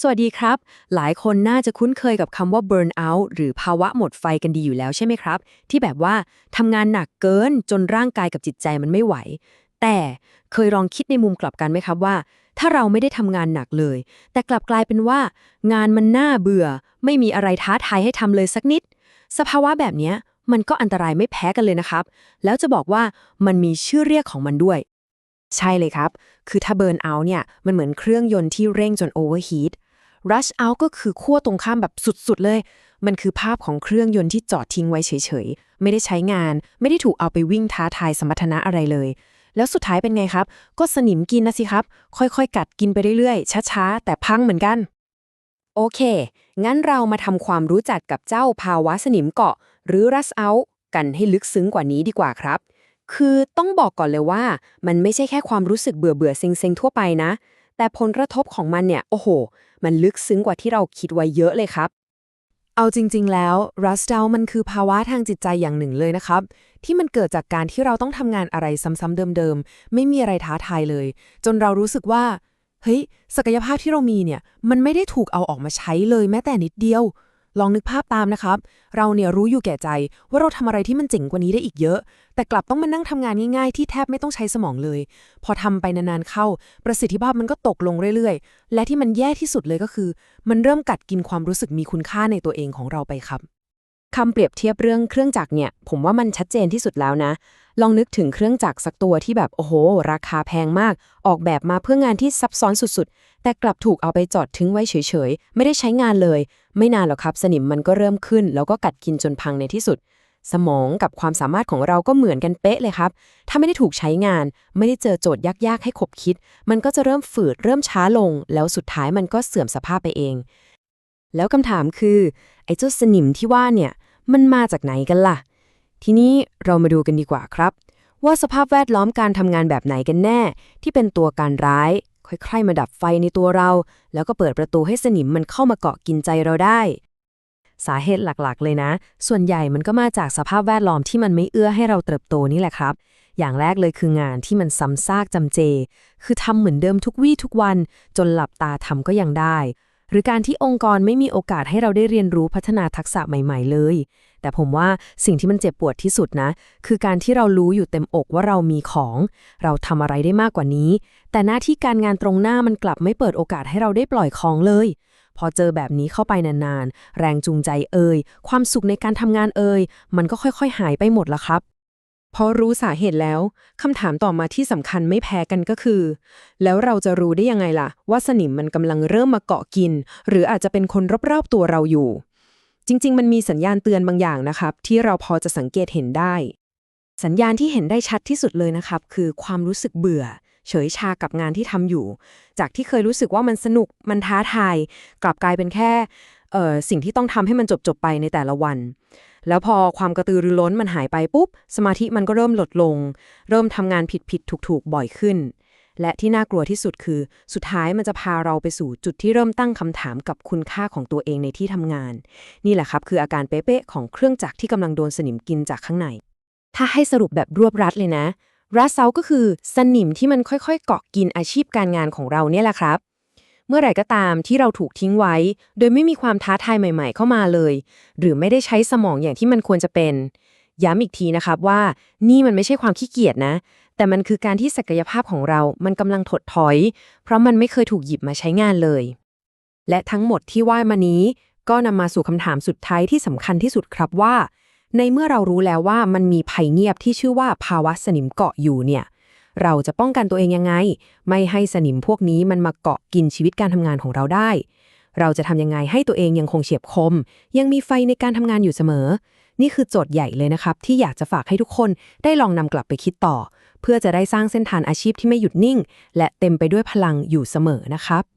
สวัสดีครับ หลายคนน่าจะคุ้นเคยกับคำว่า burn out หรือภาวะหมดไฟกันดีอยู่แล้วใช่ไหมครับ ที่แบบว่าทำงานหนักเกินจนร่างกายกับจิตใจมันไม่ไหว แต่เคยลองคิดในมุมกลับกันไหมครับว่า ถ้าเราไม่ได้ทำงานหนักเลย แต่กลับกลายเป็นว่า งานมันน่าเบื่อ ไม่มีอะไรท้าทายให้ทำเลยสักนิด สภาวะแบบนี้มันก็อันตรายไม่แพ้กันเลยนะครับ แล้วจะบอกว่ามันมีชื่อเรียกของมันด้วย ใช่เลยครับ คือถ้าเบิร์นเอาท์เนี่ยมันเหมือนเครื่องยนต์ที่เร่งจนโอเวอร์ฮีท รัชเอาท์ก็คือขั้วตรงข้ามแบบสุดๆเลย มันคือภาพของเครื่องยนต์ที่จอดทิ้งไว้เฉยๆ ไม่ได้ใช้งาน ไม่ได้ถูกเอาไปวิ่งท้าทายสมรรถนะอะไรเลย แล้วสุดท้ายเป็นไงครับ ก็สนิมกินนะสิครับ ค่อยๆ กัดกินไปเรื่อยๆ ช้าๆ แต่พังเหมือนกัน โอเค งั้นเรามาทำความรู้จักกับเจ้าภาวะสนิมเกาะ หรือ rust out กันให้ลึกซึ้งกว่านี้ดีกว่าครับ คือต้องบอกก่อนเลยว่า มันไม่ใช่แค่ความรู้สึกเบื่อเบื่อๆเซ็งเซ็งๆทั่วไปนะ แต่ผลกระทบของมันเนี่ย โอ้โห มันลึกซึ้งกว่าที่เราคิดไว้เยอะเลยครับ เอาจริง ๆ แล้วรัสเตลมันคือภาวะทางจิตใจอย่างหนึ่งเลยนะครับ ที่มันเกิดจากการที่เราต้องทำงานอะไรซ้ำๆเดิมๆ ไม่มีอะไรท้าทายเลย จนเรารู้สึกว่า เฮ้ย ศักยภาพที่เรามีเนี่ย มันไม่ได้ถูกเอาออกมาใช้เลยแม้แต่นิดเดียว ลองนึกภาพตามนะครับ เราเนี่ยรู้อยู่แก่ใจ ว่าเราทำอะไรที่มันเจ๋งกว่านี้ได้อีกเยอะ แต่กลับต้องมานั่งทำงานง่ายๆ ที่แทบไม่ต้องใช้สมองเลย พอทำไปนานๆเข้า ประสิทธิภาพมันก็ตกลงเรื่อยๆ และที่มันแย่ที่สุดเลยก็คือ มันเริ่มกัดกินความรู้สึกมีคุณค่าในตัวเองของเราไปครับ คำเปรียบเทียบเรื่องเครื่องจักรเนี่ย ผมว่ามันชัดเจนที่สุดแล้วนะ ลองนึกถึงเครื่องจักรสักตัวที่แบบโอ้โห ราคาแพงมาก ออกแบบมาเพื่องานที่ซับซ้อนสุดๆ แต่กลับถูกเอาไปจอดทิ้งไว้เฉยๆ ไม่ได้ใช้งานเลย ไม่นานหรอกครับสนิมมันก็เริ่มขึ้น แล้วก็กัดกินจนพังในที่สุด สมองกับความสามารถของเราก็เหมือนกันเป๊ะเลยครับ ถ้าไม่ได้ถูกใช้งาน ไม่ได้เจอโจทย์ยากๆ ให้ขบคิด มันก็จะเริ่มฝืดเริ่มช้าลง แล้วสุดท้ายมันก็เสื่อมสภาพไปเอง แล้วคำถามคือไอ้เจ้าสนิมที่ว่าเนี่ย มันมาจากไหนกันล่ะ ทีนี้เรามาดูกันดีกว่าครับ ว่าสภาพแวดล้อมการทำงานแบบไหนกันแน่ ที่เป็นตัวการร้าย ค่อยๆ มาดับไฟในตัวเรา แล้วก็เปิดประตูให้สนิมมันเข้ามาเกาะกินใจเราได้ สาเหตุหลักๆ เลยนะ ส่วนใหญ่มันก็มาจากสภาพแวดล้อมที่มันไม่เอื้อให้เราเติบโตนี่แหละครับอย่างแรกเลยคืองานที่มันซ้ำซากจำเจ คือทำเหมือนเดิมทุกวี่ทุกวัน จนหลับตาทำก็ยังได้ หรือการที่องค์กรไม่มีโอกาสให้เราได้เรียนรู้พัฒนาทักษะใหม่ ๆ เลย แต่ผมว่าสิ่งที่มันเจ็บปวดที่สุดนะ คือการที่เรารู้อยู่เต็มอกว่าเรามีของ เราทำอะไรได้มากกว่านี้ แต่หน้าที่การงานตรงหน้ามันกลับไม่เปิดโอกาสให้เราได้ปล่อยของเลย พอเจอแบบนี้เข้าไปนานๆ แรงจูงใจเอ่ยความสุขในการทำงานเอ่ยมันก็ค่อยๆ หายไปหมดละครับ พอรู้สาเหตุแล้วคำถามต่อมาที่สำคัญไม่แพ้กันก็คือ แล้วเราจะรู้ได้ยังไงล่ะ ว่าสนิมมันกำลังเริ่มมาเกาะกิน หรืออาจจะเป็นคนรอบๆตัวเราอยู่ จริง ๆ มันมีสัญญาณเตือนบางอย่างนะครับ ที่เราพอจะสังเกตเห็นได้ สัญญาณที่เห็นได้ชัดที่สุดเลยนะครับ คือความรู้สึกเบื่อ เฉยชากับงานที่ทำอยู่ จากที่เคยรู้สึกว่ามันสนุกมันท้าทาย กลับกลายเป็นแค่สิ่งที่ต้องทำให้มันจบๆไปในแต่ละวัน แล้วพอความกระตือรือร้นมันหายไปปุ๊บ สมาธิมันก็เริ่มลดลง เริ่มทำงานผิดๆถูกๆบ่อยขึ้น และที่น่ากลัวที่สุดคือ สุดท้ายมันจะพาเราไปสู่จุดที่เริ่มตั้งคำถามกับคุณค่าของตัวเองในที่ทำงาน นี่แหละครับคืออาการเป๊ะๆของเครื่องจักรที่กำลังโดนสนิมกินจากข้างใน ถ้าให้สรุปแบบรวบรัดเลยนะรัสเซาก็คือสนิมที่มันค่อยๆ เกาะกินอาชีพการงานของเราเนี่ยแหละครับ เมื่อไหร่ก็ตามที่เราถูกทิ้งไว้ โดยไม่มีความท้าทายใหม่ๆ เข้ามาเลย หรือไม่ได้ใช้สมองอย่างที่มันควรจะเป็น ย้ำอีกทีนะครับว่านี่มันไม่ใช่ความขี้เกียจนะ แต่มันคือการที่ศักยภาพของเรา มันกำลังถดถอย เพราะมันไม่เคยถูกหยิบมาใช้งานเลย และทั้งหมดที่ว่ามานี้ ก็นำมาสู่คำถามสุดท้ายที่สำคัญที่สุดครับว่า ในเมื่อเรารู้แล้วว่ามันมีภัยเงียบที่ชื่อว่าภาวะสนิมเกาะอยู่เนี่ย เราจะป้องกันตัวเองยังไง ไม่ให้สนิมพวกนี้มันมาเกาะกินชีวิตการทำงานของเราได้ เราจะทำยังไงให้ตัวเองยังคงเฉียบคม ยังมีไฟในการทำงานอยู่เสมอ นี่คือโจทย์ใหญ่เลยนะครับ ที่อยากจะฝากให้ทุกคนได้ลองนำกลับไปคิดต่อ เพื่อจะได้สร้างเส้นทางอาชีพที่ไม่หยุดนิ่ง และเต็มไปด้วยพลังอยู่เสมอนะครับ